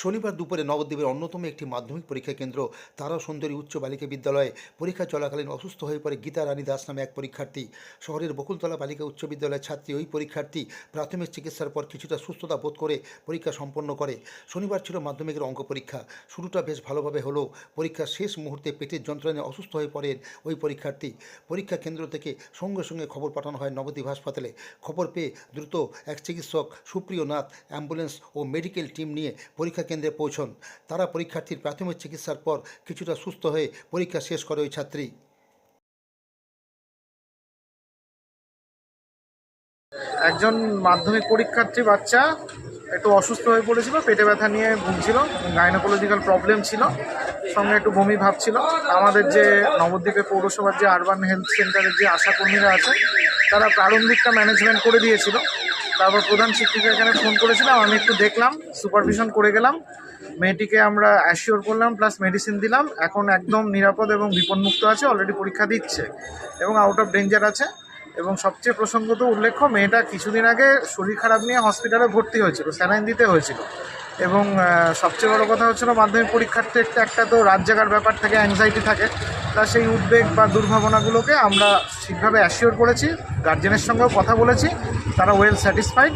শনিবার দুপুরে নবদ্বীপের অন্যতম একটি মাধ্যমিক পরীক্ষা কেন্দ্র তারা সুন্দরী উচ্চ বালিকা বিদ্যালয়ে পরীক্ষা চলাকালীন অসুস্থ হয়ে পড়ে গীতা রানী দাস নামে এক পরীক্ষার্থী। শহরের বকুলতলা বালিকা উচ্চ বিদ্যালয়ের ছাত্রী ওই পরীক্ষার্থী প্রাথমিক চিকিৎসার পর কিছুটা সুস্থতা বোধ করে পরীক্ষা সম্পন্ন করে। শনিবার ছিল মাধ্যমিকের অঙ্ক পরীক্ষা। শুরুটা বেশ ভালোভাবে হলেও পরীক্ষার শেষ মুহূর্তে পেটের যন্ত্রণায় অসুস্থ হয়ে পড়েন ওই পরীক্ষার্থী। পরীক্ষা কেন্দ্র থেকে সঙ্গে সঙ্গে খবর পাঠানো হয় নবদ্বীপ হাসপাতালে। খবর পেয়ে দ্রুত এক চিকিৎসক সুপ্রিয় নাথ অ্যাম্বুলেন্স ও মেডিকেল টিম নিয়ে পরীক্ষা কেন্দ্রে পৌঁছন। তারা পরীক্ষার্থীর প্রাথমিক চিকিৎসার পর কিছুটা সুস্থ হয়ে পরীক্ষা শেষ করে ওই ছাত্রী। একজন মাধ্যমিক পরীক্ষার্থী বাচ্চা একটু অসুস্থ হয়ে পড়েছিল, পেটে ব্যথা নিয়ে ভুগছিল গাইনোকোলজিক্যাল প্রবলেম ছিল, সঙ্গে একটু বমি ভাব ছিল। আমাদের যে নবদ্বীপে পৌরসভার যে আরবান হেলথ সেন্টারের যে আশাকর্মীরা আছে, তারা প্রারম্ভিকটা ম্যানেজমেন্ট করে দিয়েছিল। তারপর প্রধান শিক্ষিকা এখানে ফোন করেছিলাম আমি একটু দেখলাম সুপারভিশন করে গেলাম। মেয়েটিকে আমরা অ্যাসিওর করলাম প্লাস মেডিসিন দিলাম। এখন একদম নিরাপদ এবং বিপন্মুক্ত আছে অলরেডি পরীক্ষা দিচ্ছে এবং আউট অফ ডেঞ্জার আছে। এবং সবচেয়ে প্রসঙ্গত উল্লেখ্য, মেয়েটা কিছুদিন আগে শরীর খারাপ নিয়ে হসপিটালে ভর্তি হয়েছিল স্যালাইন দিতে হয়েছিল। এবং সবচেয়ে বড় কথা হচ্ছিল মাধ্যমিক পরীক্ষার্থী একটা একটা তো রাত জাগার ব্যাপার থাকে অ্যাংজাইটি থাকে। তা সেই উদ্বেগ বা দুর্ভাবনাগুলোকে আমরা ঠিকভাবে অ্যাসিওর করেছি গার্জেনের সঙ্গেও কথা বলেছি, তারা ওয়েল স্যাটিসফাইড